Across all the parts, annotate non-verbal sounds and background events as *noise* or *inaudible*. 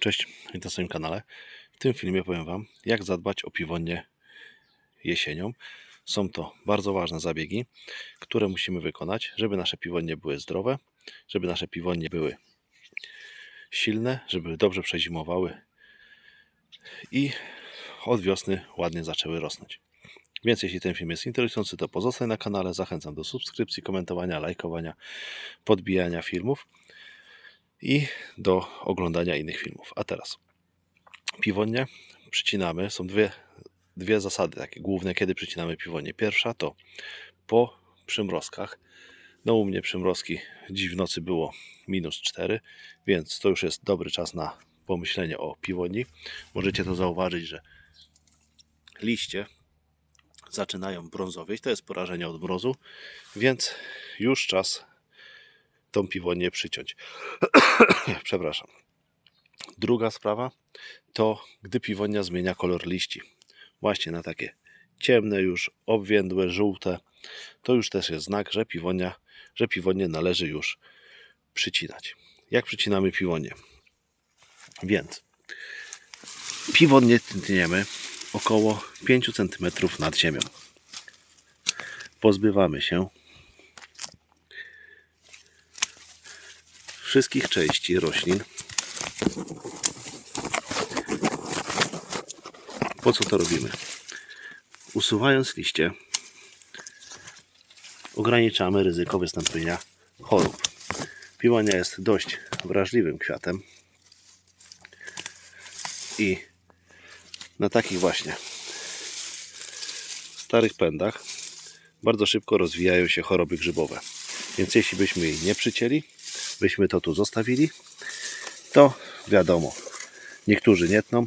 Cześć, witam na swoim kanale. W tym filmie powiem Wam, jak zadbać o piwonię jesienią. Są to bardzo ważne zabiegi, które musimy wykonać, żeby nasze piwonie były zdrowe, żeby nasze piwonie były silne, żeby dobrze przezimowały i od wiosny ładnie zaczęły rosnąć. Więc jeśli ten film jest interesujący, to pozostań na kanale. Zachęcam do subskrypcji, komentowania, lajkowania, podbijania filmów i do oglądania innych filmów. A teraz piwonie przycinamy. Są dwie, dwie zasady takie główne, kiedy przycinamy piwonie. Pierwsza to po przymrozkach. No u mnie przymrozki dziś w nocy było minus 4, więc to już jest dobry czas na pomyślenie o piwoni. Możecie to zauważyć, że liście zaczynają brązowieć. To jest porażenie od mrozu, więc już czas tą piwonię przyciąć. *clears throat* Przepraszam. Druga sprawa to gdy piwonia zmienia kolor liści. Właśnie na takie ciemne już, obwiędłe, żółte. To już też jest znak, że piwonia, że piwonie należy już przycinać. Jak przycinamy piwonie? Więc piwonie tniemy około 5 cm nad ziemią. Pozbywamy się wszystkich części roślin. Po co to robimy? Usuwając liście, ograniczamy ryzyko wystąpienia chorób. Piłania jest dość wrażliwym kwiatem i na takich właśnie starych pędach bardzo szybko rozwijają się choroby grzybowe. Więc jeśli byśmy jej nie przycięli, byśmy to tu zostawili, to wiadomo, niektórzy nie tną.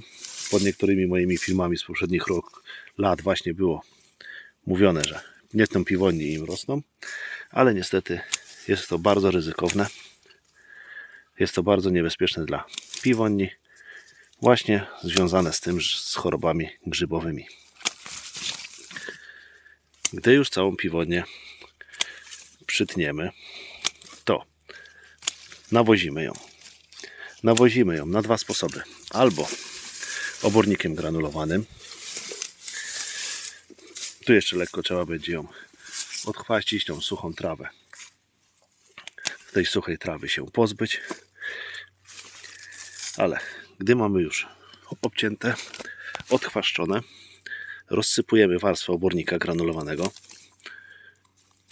Pod niektórymi moimi filmami z poprzednich rok, lat właśnie było mówione, że nie tną piwoni im rosną, ale niestety jest to bardzo ryzykowne. Jest to bardzo niebezpieczne dla piwoni, właśnie związane z tym, z chorobami grzybowymi. Gdy już całą piwonię przytniemy, nawozimy ją. Nawozimy ją na dwa sposoby. Albo obornikiem granulowanym. Tu jeszcze lekko trzeba będzie ją odchwaścić, tą suchą trawę. Tej suchej trawy się pozbyć. Ale gdy mamy już obcięte, odchwaszczone, rozsypujemy warstwę obornika granulowanego.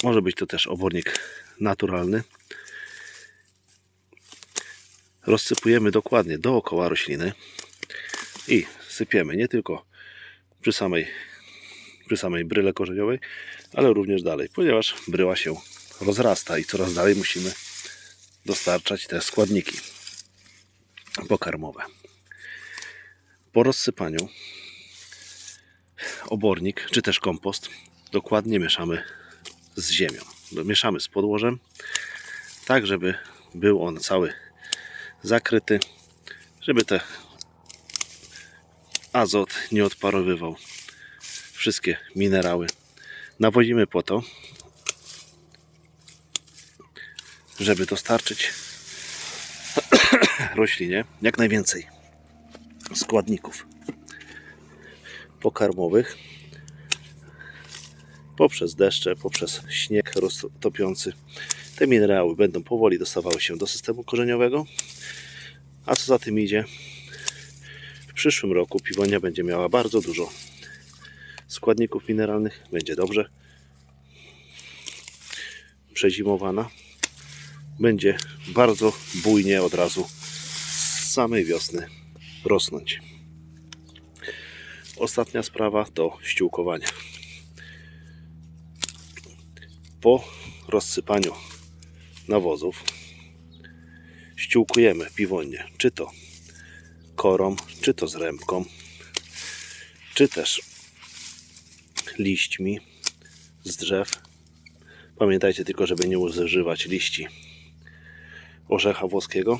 Może być to też obornik naturalny. Rozsypujemy dokładnie dookoła rośliny i sypiemy nie tylko przy samej, przy samej bryle korzeniowej, ale również dalej, ponieważ bryła się rozrasta i coraz dalej musimy dostarczać te składniki pokarmowe. Po rozsypaniu obornik czy też kompost dokładnie mieszamy z ziemią. Mieszamy z podłożem, tak żeby był on cały zakryty, żeby te azot nie odparowywał wszystkie minerały. Nawozimy po to, żeby dostarczyć *coughs* roślinie jak najwięcej składników pokarmowych poprzez deszcze, poprzez śnieg roztopiący. Te minerały będą powoli dostawały się do systemu korzeniowego, a co za tym idzie, w przyszłym roku piwonia będzie miała bardzo dużo składników mineralnych, będzie dobrze przezimowana, będzie bardzo bujnie od razu z samej wiosny rosnąć. Ostatnia sprawa to ściółkowanie. Po rozsypaniu nawozów ściółkujemy piwonie, czy to korą, czy to z rębką, czy też liśćmi z drzew. Pamiętajcie tylko, żeby nie używać liści orzecha włoskiego.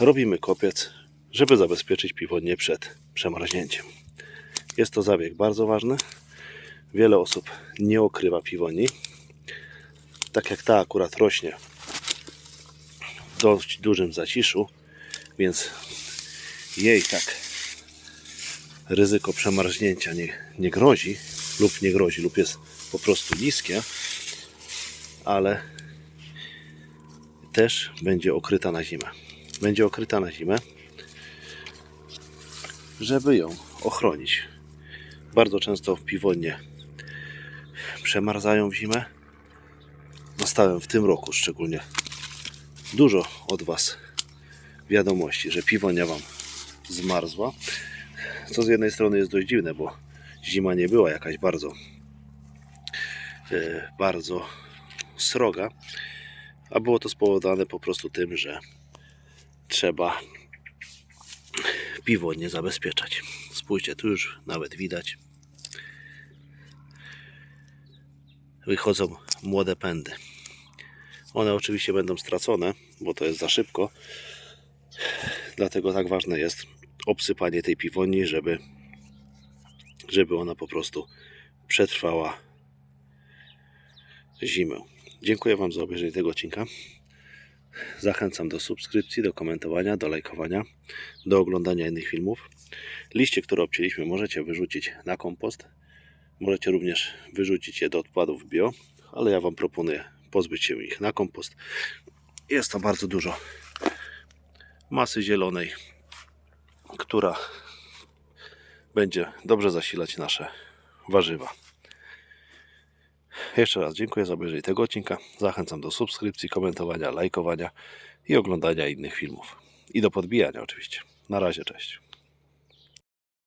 Robimy kopiec, żeby zabezpieczyć piwonie przed przemarznięciem. Jest to zabieg bardzo ważny. Wiele osób nie okrywa piwoni. Tak jak ta akurat rośnie dość dużym zaciszu, więc jej tak ryzyko przemarznięcia nie, nie grozi lub nie grozi lub jest po prostu niskie, ale też będzie okryta na zimę. Będzie okryta na zimę, żeby ją ochronić. Bardzo często piwonnie przemarzają w zimę. Dostałem w tym roku szczególnie dużo od Was wiadomości, że piwonia Wam zmarzła. Co z jednej strony jest dość dziwne, bo zima nie była jakaś bardzo e, bardzo sroga, a było to spowodowane po prostu tym, że trzeba piwo nie zabezpieczać. Spójrzcie, tu już nawet widać wychodzą młode pędy. One oczywiście będą stracone, bo to jest za szybko. Dlatego tak ważne jest obsypanie tej piwoni, żeby, żeby ona po prostu przetrwała zimę. Dziękuję Wam za obejrzenie tego odcinka. Zachęcam do subskrypcji, do komentowania, do lajkowania, do oglądania innych filmów. Liście, które obcięliśmy, możecie wyrzucić na kompost. Możecie również wyrzucić je do odpadów bio, ale ja Wam proponuję pozbyć się ich na kompost. Jest to bardzo dużo masy zielonej, która będzie dobrze zasilać nasze warzywa. Jeszcze raz dziękuję za obejrzenie tego odcinka. Zachęcam do subskrypcji, komentowania, lajkowania i oglądania innych filmów. I do podbijania oczywiście. Na razie, cześć.